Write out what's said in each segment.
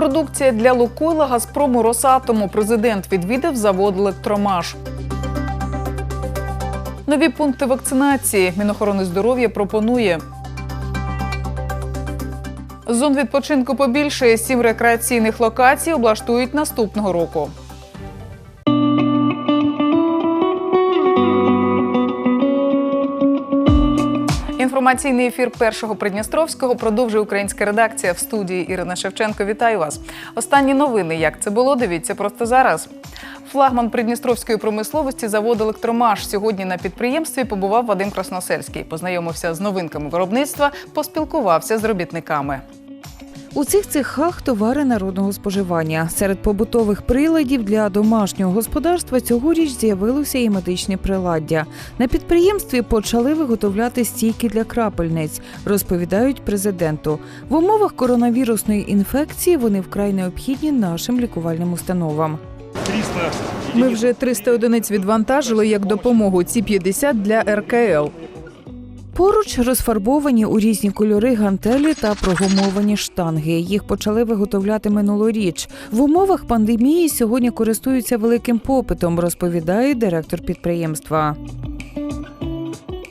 Продукція для Лукойла, Газпрому, Росатому. Президент відвідав завод Електромаш. Нові пункти вакцинації Мінохорони здоров'я пропонує. Зон відпочинку побільшає. Сім рекреаційних локацій облаштують наступного року. Інформаційний ефір першого Придністровського продовжує українська редакція в студії Ірина Шевченко. Вітаю вас. Останні новини. Як це було? Дивіться просто зараз. Флагман придністровської промисловості завод Електромаш сьогодні на підприємстві побував Вадим Красносельський. Познайомився з новинками виробництва, поспілкувався з робітниками. У цих цехах товари народного споживання. Серед побутових приладів для домашнього господарства цьогоріч з'явилося і медичне приладдя. На підприємстві почали виготовляти стійки для крапельниць, розповідають президенту. В умовах коронавірусної інфекції вони вкрай необхідні нашим лікувальним установам. Ми вже 300 одиниць відвантажили як допомогу. Ці 50 для РКЛ. Поруч розфарбовані у різні кольори гантелі та прогумовані штанги. Їх почали виготовляти минулоріч. В умовах пандемії сьогодні користуються великим попитом, розповідає директор підприємства.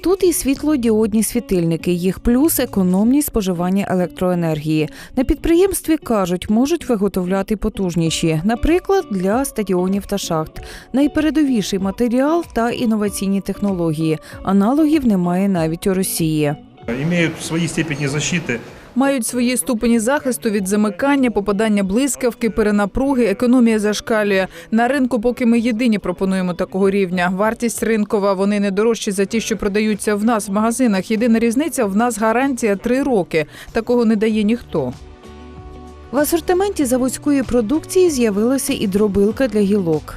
Тут і світлодіодні світильники, їх плюс економність споживання електроенергії. На підприємстві кажуть, можуть виготовляти потужніші, наприклад, для стадіонів та шахт. Найпередовіший матеріал та інноваційні технології. Аналогів немає навіть у Росії. имеют свої степені защиты. Мають свої ступені захисту від замикання, попадання блискавки, перенапруги, економія зашкалює. На ринку поки ми єдині пропонуємо такого рівня. Вартість ринкова, вони не дорожчі за ті, що продаються в нас в магазинах. Єдина різниця в нас гарантія три роки. Такого не дає ніхто. В асортименті заводської продукції з'явилася і дробилка для гілок.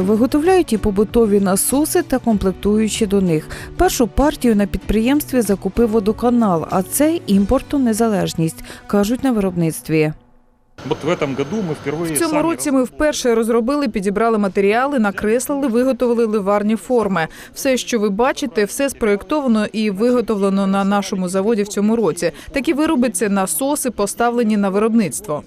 Виготовляють і побутові насоси та комплектуючі до них. Першу партію на підприємстві закупив водоканал, а це імпорту незалежність, кажуть на виробництві. Вот в этом году мы впервые В цьому сами році ми вперше розробили, підібрали матеріали, накреслили, виготовили ливарні форми. Все, що ви бачите, все спроєктовано і виготовлено на нашому заводі в цьому році. Такі вироби це насоси, поставлені на виробництво.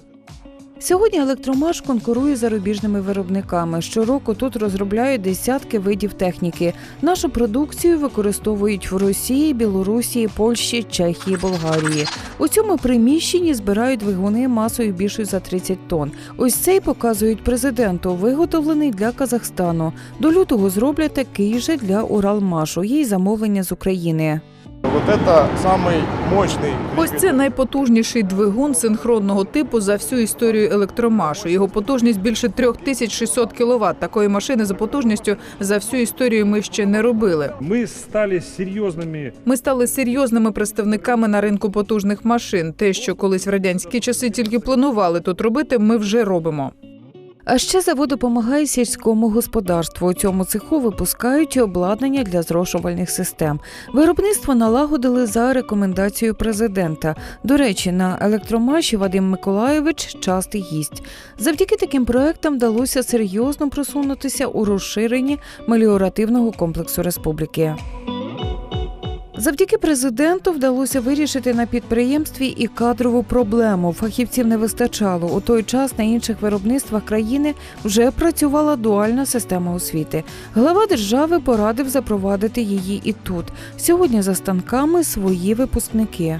Сьогодні електромаш конкурує з зарубіжними виробниками. Щороку тут розробляють десятки видів техніки. Нашу продукцію використовують в Росії, Білорусі, Польщі, Чехії, Болгарії. У цьому приміщенні збирають двигуни масою більшою за 30 тонн. Ось цей показують президенту, виготовлений для Казахстану. До лютого зроблять такий же для Уралмашу. Є замовлення з України. Вот это самый мощный Ось це найпотужніший двигун синхронного типу за всю історію електромашу. Його потужність більше 3600 кВт. Такої машини за потужністю за всю історію ми ще не робили. мы стали серьезными Ми стали серйозними представниками на ринку потужних машин. Те, що колись в радянські часи тільки планували тут робити, ми вже робимо. А ще завод допомагає сільському господарству. У цьому цеху випускають обладнання для зрошувальних систем. Виробництво налагодили за рекомендацією президента. До речі, на електромаші Вадим Миколайович частий гість. Завдяки таким проектам вдалося серйозно просунутися у розширенні меліоративного комплексу республіки. Завдяки президенту вдалося вирішити на підприємстві і кадрову проблему. Фахівців не вистачало. У той час на інших виробництвах країни вже працювала дуальна система освіти. Глава держави порадив запровадити її і тут. Сьогодні за станками свої випускники.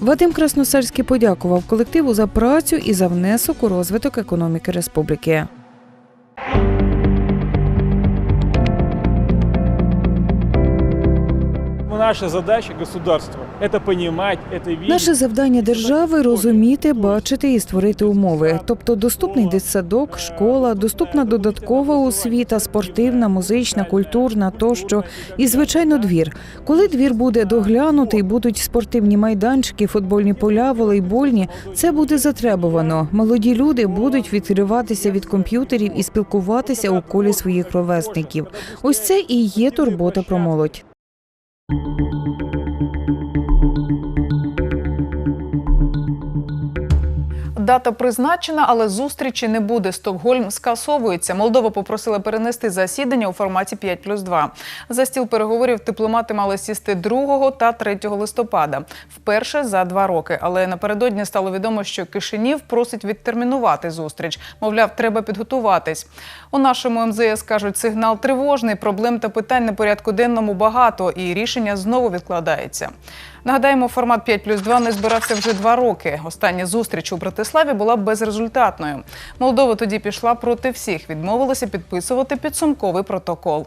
Вадим Красносельський подякував колективу за працю і за внесок у розвиток економіки республіки. Наша задача государства – это понимать, это видеть. Наше завдання держави розуміти, бачити і створити умови, тобто доступний дитсадок, школа, доступна додаткова освіта, спортивна, музична, культурна тощо, і звичайно, двір. Коли двір буде доглянутий, будуть спортивні майданчики, футбольні поля, волейбольні. Це буде затребувано. Молоді люди будуть відкриватися від комп'ютерів і спілкуватися у колі своїх ровесників. Ось це і є турбота про молодь. Música Дата призначена, але зустрічі не буде. Стокгольм скасовується. Молдова попросила перенести засідання у форматі 5 плюс 2. За стіл переговорів дипломати мали сісти 2 та 3 листопада. Вперше за два роки. Але напередодні стало відомо, що Кишинів просить відтермінувати зустріч. Мовляв, треба підготуватись. У нашому МЗС кажуть, сигнал тривожний, проблем та питань на порядку денному багато, і рішення знову відкладається. Нагадаємо, формат 5 плюс 2 не збирався вже два роки. Остання зустріч у Братиславі була безрезультатною. Молдова тоді пішла проти всіх, відмовилася підписувати підсумковий протокол.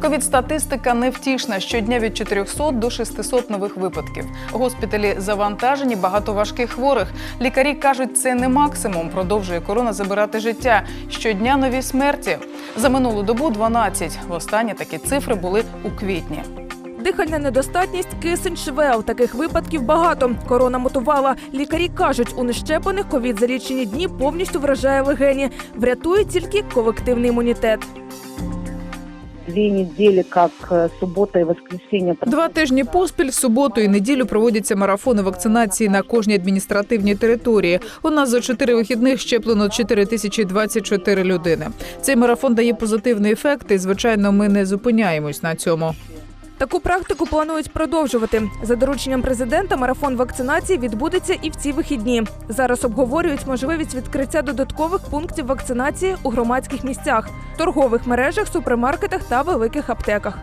Ковід-статистика невтішна. Щодня від 400 до 600 нових випадків. Госпіталі завантажені, багато важких хворих. Лікарі кажуть, це не максимум. Продовжує корона забирати життя. Щодня нові смерті. За минулу добу 12. Востаннє такі цифри були у квітні. Дихальна недостатність, кисень, швел. Таких випадків багато. Корона мотувала. Лікарі кажуть, у нещепаних ковід за лічені дні повністю вражає легені. Врятує тільки колективний імунітет. Две неділі, як субота і воскресіння. Два тижні поспіль суботу і неділю проводяться марафони вакцинації на кожній адміністративній території. У нас за чотири вихідних щеплено 4024 людини. Цей марафон дає позитивний ефект, і звичайно, ми не зупиняємось на цьому. Таку практику планують продовжувати. За дорученням президента марафон вакцинації відбудеться і в ці вихідні. Зараз обговорюють можливість відкриття додаткових пунктів вакцинації у громадських місцях, торгових мережах, супермаркетах та великих аптеках.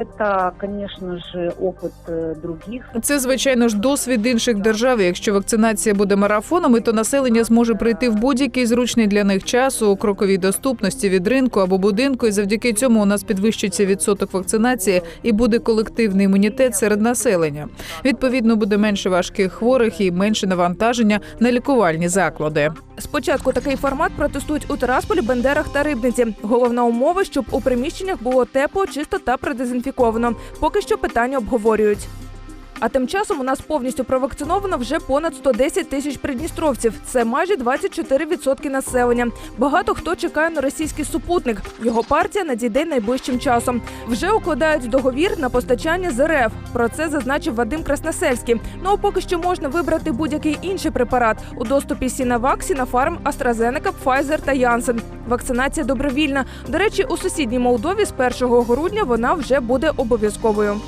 Это, конечно же, опыт э, других Це звичайно ж досвід інших держав. Якщо вакцинація буде марафоном, то населення зможе прийти в будь-який зручний для них час у кроковій доступності від ринку або будинку. І завдяки цьому у нас підвищиться відсоток вакцинації і буде колективний імунітет серед населення. Відповідно, буде менше важких хворих і менше навантаження на лікувальні заклади. Спочатку такий формат протестують у Тарасполі, Бендерах та Рибниці. Головна умова, щоб у приміщеннях було тепло, чисто та продезінфіковано. Поки що питання обговорюють. А тим часом у нас повністю провакциновано вже понад 110 тисяч придністровців. Це майже 24% населення. Багато хто чекає на російський супутник. Його партія надійде найближчим часом. Вже укладають договір на постачання з РФ. Про це зазначив Вадим Красносельський. Ну а поки що можна вибрати будь-який інший препарат у доступі Сінавак, Сінафарм, AstraZeneca, Pfizer та Janssen. Вакцинація добровільна. До речі, у сусідній Молдові з 1 грудня вона вже буде обов'язковою.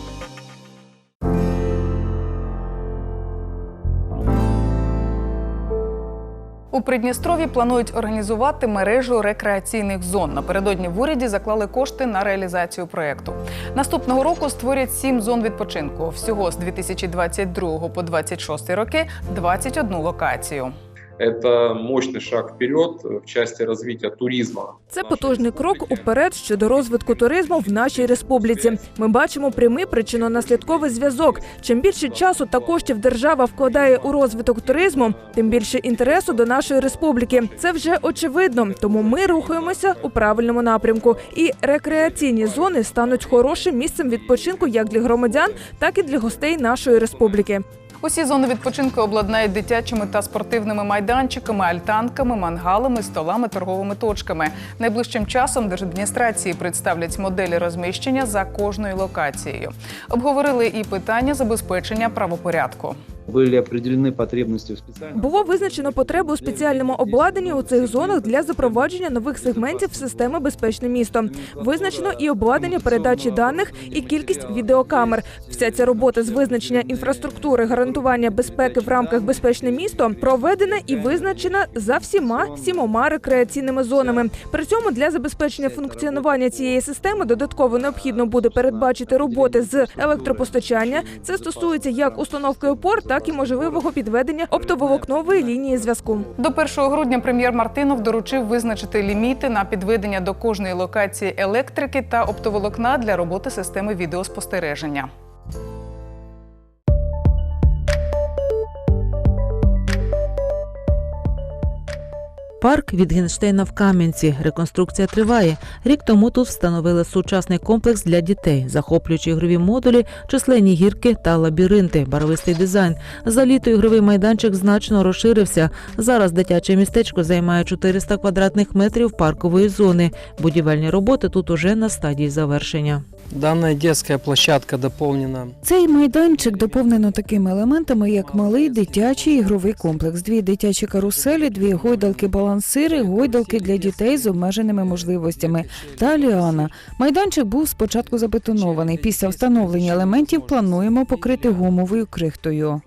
У Придністрові планують організувати мережу рекреаційних зон. Напередодні в уряді заклали кошти на реалізацію проєкту. Наступного року створять сім зон відпочинку. Всього з 2022 по 2026 роки 21 локацію. Это мощный шаг вперед в части развития туризма. Це потужний крок уперед щодо розвитку туризму в нашій республіці. Ми бачимо прямий причинно-наслідковий зв'язок. Чим більше часу та коштів держава вкладає у розвиток туризму, тим більше інтересу до нашої республіки. Це вже очевидно. Тому ми рухаємося у правильному напрямку. І рекреаційні зони стануть хорошим місцем відпочинку як для громадян, так і для гостей нашої республіки. Усі зони відпочинку обладнають дитячими та спортивними майданчиками, альтанками, мангалами, столами, торговими точками. Найближчим часом держадміністрації представлять моделі розміщення за кожною локацією. Обговорили і питання забезпечення правопорядку. Были определены потребности в специальном Було визначено потребу у спеціальному обладнанні у цих зонах для запровадження нових сегментів системи безпечне місто. Визначено і обладнання передачі даних, і кількість відеокамер. Вся ця робота з визначення інфраструктури гарантування безпеки в рамках безпечне місто проведена і визначена за всіма сімома рекреаційними зонами. При цьому для забезпечення функціонування цієї системи додатково необхідно буде передбачити роботи з електропостачання. Це стосується як установки опор, так і можливого підведення оптоволокнової лінії зв'язку. До 1 грудня прем'єр Мартинов доручив визначити ліміти на підведення до кожної локації електрики та оптоволокна для роботи системи відеоспостереження. Парк від Генштейна в Кам'янці. Реконструкція триває. Рік тому тут встановили сучасний комплекс для дітей, захоплюючи ігрові модулі, численні гірки та лабіринти, барвистий дизайн. За літо ігровий майданчик значно розширився. Зараз дитяче містечко займає 400 квадратних метрів паркової зони. Будівельні роботи тут уже на стадії завершення. Данная детская площадка дополнена Цей майданчик доповнено такими елементами, як малий дитячий ігровий комплекс, дві дитячі каруселі, дві гойдалки-балансири, гойдалки для дітей з обмеженими можливостями та ліана. Майданчик був спочатку забетонований. Після встановлення елементів плануємо покрити гумовою крихтою.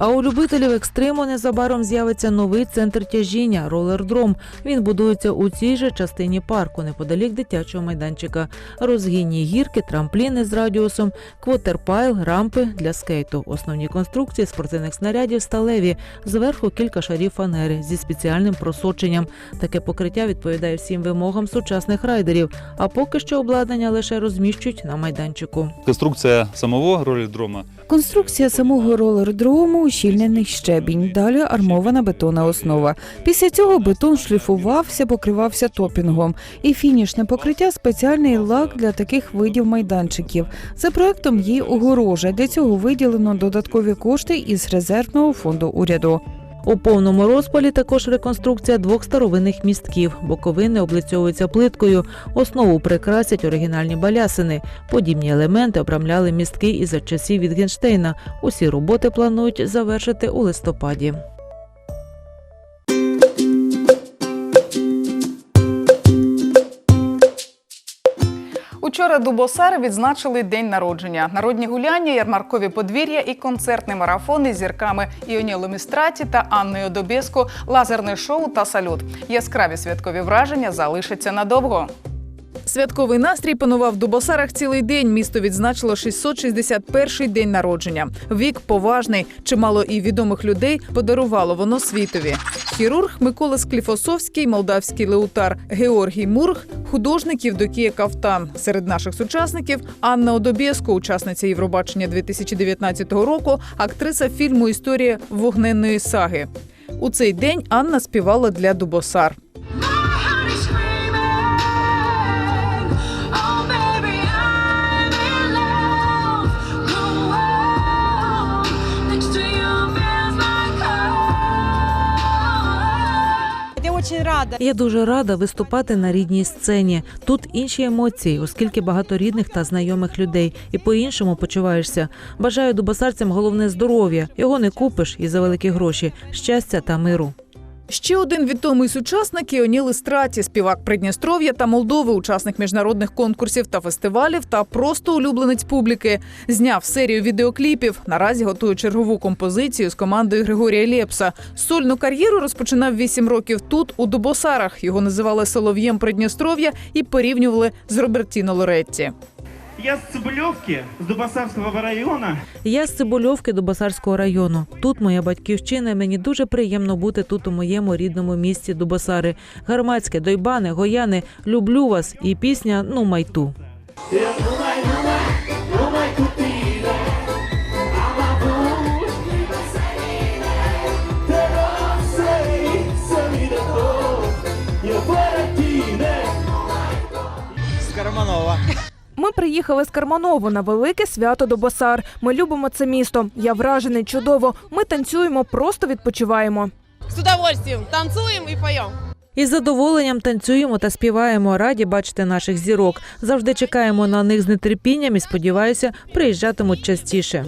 А у любителів екстриму незабаром з'явиться новий центр тяжіння ролердром. Він будується у цій же частині парку, неподалік дитячого майданчика. Розгінні гірки, трампліни з радіусом, квотерпайл, рампи для скейту. Основні конструкції спортивних снарядів сталеві. Зверху кілька шарів фанери зі спеціальним просоченням. Таке покриття відповідає всім вимогам сучасних райдерів. А поки що обладнання лише розміщують на майданчику. Конструкція самого ролідрома Конструкція самого ролердрому ущільнений щебінь, далі армована бетонна основа. Після цього бетон шліфувався, покривався топінгом. І фінішне покриття спеціальний лак для таких видів майданчиків. За проектом є огорожа. Для цього виділено додаткові кошти із резервного фонду уряду. У повному розпалі також реконструкція двох старовинних містків. Боковини облицьовуються плиткою, основу прикрасять оригінальні балясини. Подібні елементи обрамляли містки і за часів Вітгенштейна. Усі роботи планують завершити у листопаді. Учора Дубосари відзначили день народження. Народні гуляння, ярмаркові подвір'я і концертний марафон із зірками Іонілу Містраті та Анною Добєско, лазерне шоу та салют. Яскраві святкові враження залишаться надовго. Святковий настрій панував в Дубосарах цілий день. Місто відзначило 661-й день народження. Вік поважний, чимало і відомих людей подарувало воно світові. Хірург Микола Скліфосовський, молдавський леутар Георгій Мург, художник Євдокія Кавтан. Серед наших сучасників Анна Одобєско, учасниця Євробачення 2019 року, актриса фільму Історія вогненної саги. У цей день Анна співала для Дубосар. Я дуже рада виступати на рідній сцені. Тут інші емоції, оскільки багато рідних та знайомих людей, і по-іншому почуваєшся. Бажаю дубасарцям головне здоров'я. Його не купиш і за великі гроші, щастя та миру. Ще один відомий сучасник Іоніл Істраті, співак Придністров'я та Молдови, учасник міжнародних конкурсів та фестивалів та просто улюбленець публіки. Зняв серію відеокліпів. Наразі готує чергову композицію з командою Григорія Лєпса. Сольну кар'єру розпочинав 8 років тут, у Дубосарах. Його називали Солов'єм Придністров'я і порівнювали з Робертіно Лоретті. Я з Цибульовки, з Дубасарського району. Я з Цибульовки Дубасарського району. Тут моя батьківщина. Мені дуже приємно бути тут у моєму рідному місті Дубасари. Гармацьке, Дойбани, Гояни. Люблю вас і пісня Ну майту. Ми приїхали з Карманову на велике свято до Босар. Ми любимо це місто. Я вражений чудово. Ми танцюємо, просто відпочиваємо. З удовольствием танцюємо і поємо. Із задоволенням танцюємо та співаємо. Раді бачити наших зірок. Завжди чекаємо на них з нетерпінням і сподіваюся, приїжджатимуть частіше.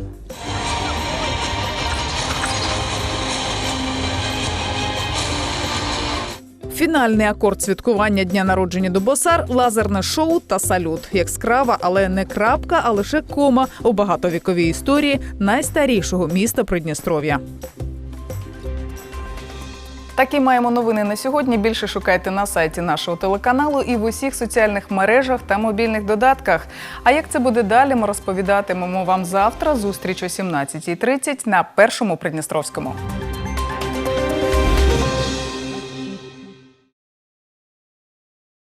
Фінальний акорд святкування дня народження Дубосар лазерне шоу та салют. Яскрава, але не крапка, а лише кома у багатовіковій історії найстарішого міста Придністров'я. Такі маємо новини на сьогодні. Більше шукайте на сайті нашого телеканалу і в усіх соціальних мережах та мобільних додатках. А як це буде далі, ми розповідатимемо вам завтра. Зустріч о 17.30 на першому Придністровському.